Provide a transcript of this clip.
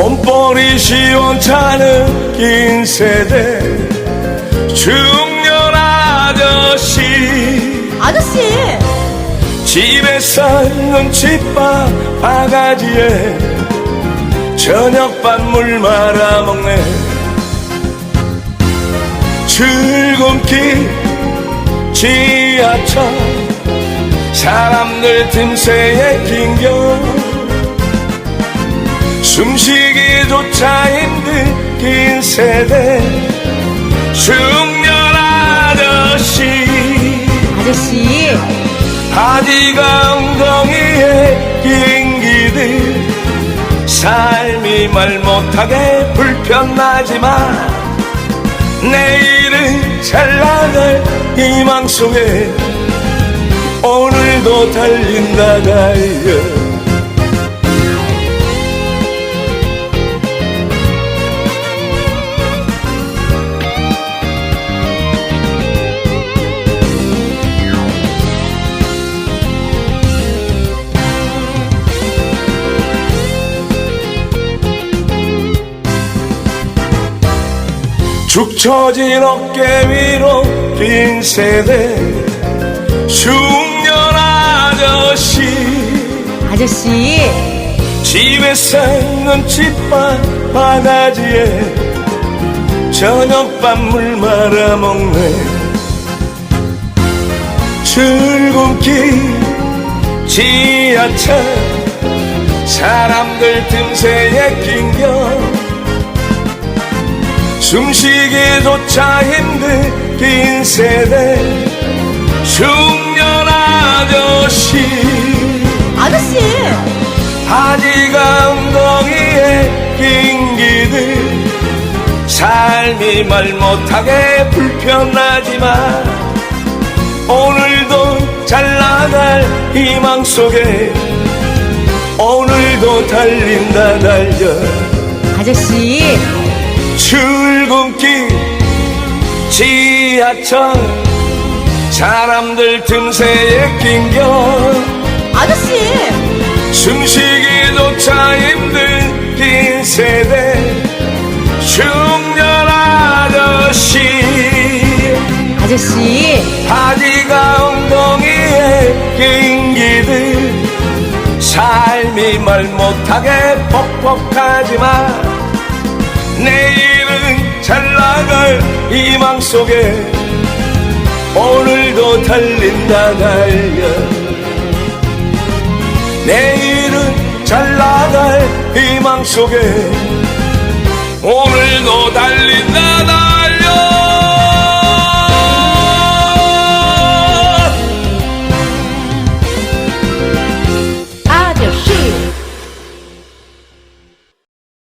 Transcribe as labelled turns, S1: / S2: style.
S1: 우리 시원찮은 긴 세대. 중년 아저씨.
S2: 아저씨,
S1: 집에 사는 집밥 바가지에 저녁밥 물 말아먹네. 출근길 지하철. 사람들 틈새에 긴겨 숨쉬기조차 힘든 긴 세대. 중년 아저씨.
S2: 아저씨,
S1: 바지가 엉덩이에 낀 기들. 삶이 말 못하게 불편하지만 내일은 잘 나갈 희망 속에 오늘도 달린다 달려 축 처진 어깨 위로 빈 세대 중년 아저씨.
S2: 아저씨,
S1: 집에 사는 집밥 바가지에 저녁밥 물 말아먹네. 출근길 지하철 사람들 틈새에 낑겨 숨쉬기조차 힘든 긴 세대. 중년 아저씨.
S2: 아저씨,
S1: 바지가 엉덩이에 낀 기들. 삶이 말 못하게 불편하지만 오늘도 잘 나갈 희망 속에 오늘도 달린다 달려.
S2: 아저씨,
S1: 출근길 지하철 사람들 틈새에 낑겨.
S2: 아저씨,
S1: 숨쉬기조차 힘든 긴 세대 중년 아저씨.
S2: 아저씨,
S1: 바지가 엉덩이에 낀 기들 삶이 말 못하게 퍽퍽하지만 내일은 잘 나갈 희망 속에 오늘도 달린다 달려. 내일은 잘 나갈 희망 속에 오늘도 달린다